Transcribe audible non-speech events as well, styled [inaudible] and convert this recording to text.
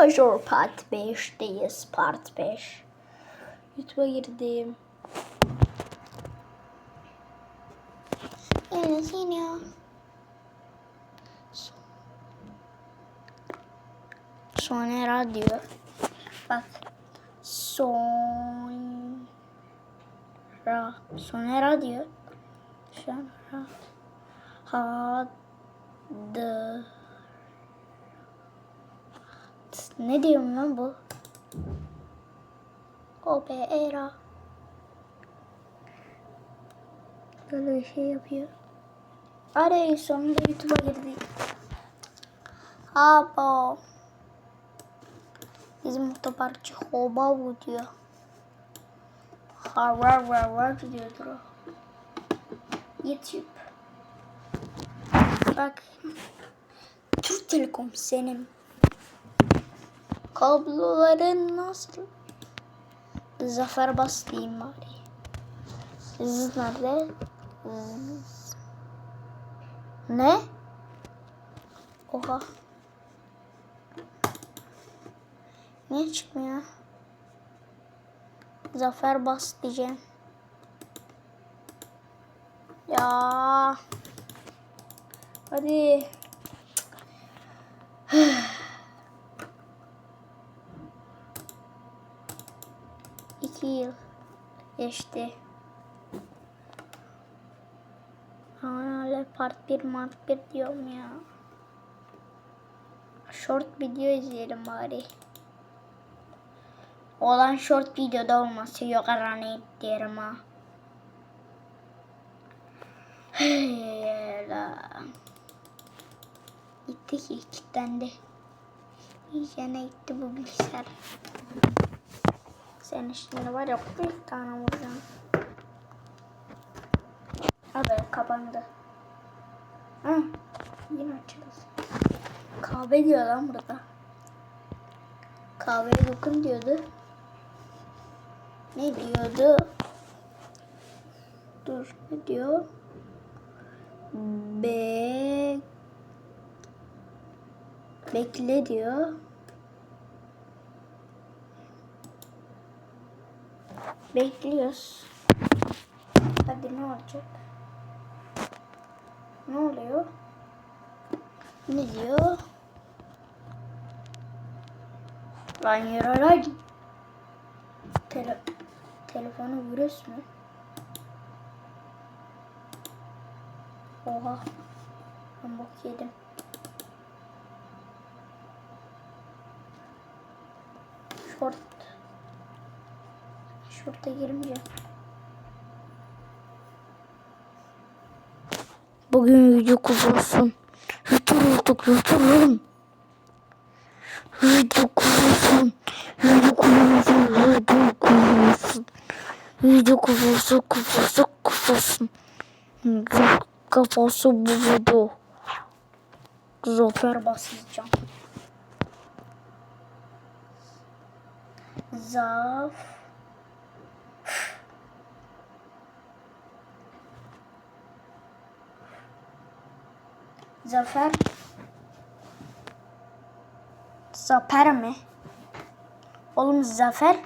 Arkadaşlar part 5'teyiz. Part 5. YouTube'a girdim. Evet yine. Sonera diyor. Bak. Son. Ra. Sonera diyor. Sonra. Ha. Ne diyorum lan bu? Opera. Böyle bir şey yapıyor. Arey sonunda YouTube'a girdik. Abo. Bizim otoparkçı hoba bu diyor. Ha var var var diyordur. YouTube. Bak. Türk Telekom senin. Kabloların nasıl? Zafer bas diyeyim bari. Zız nerede? Zız. Ne? Oha. Niye çıkmıyor? Zafer bas diyeceğim. Ya. Hadi. [sighs] İki yıl geçti. Hala part 1 mart 1 diyorum ya. Short video izleyelim bari. Olan short videoda olması yok aranı diyelim ha. Gitti ki kilitlendi. İyicene gitti bu bilgisayar. Senin şimdi var ya bir tane vuracağım. Abi kapandı. Hı, yine açıldı. Kahve diyor lan burada. Kahveye dokun diyordu. Ne diyordu? Dur ne diyor? Be Bekle diyor. Bekliyoruz. Hadi ne olacak? Ne oluyor? Ne diyor? Lan yürü lan. Tele telefonu vuruyorsun mu? Oha. Ben bok yedim. Short. Şurada girmeyeceğim. Bugün video kurusun. Youtuberduk youtuberdum. Video kurusun. Video kurusun. Video kurusun. Video kurusun. Kurusun. Kurusun. Kafası bu video. Zafer basacağım. Zaf. Zafer. Zafer mi? Oğlum Zafer.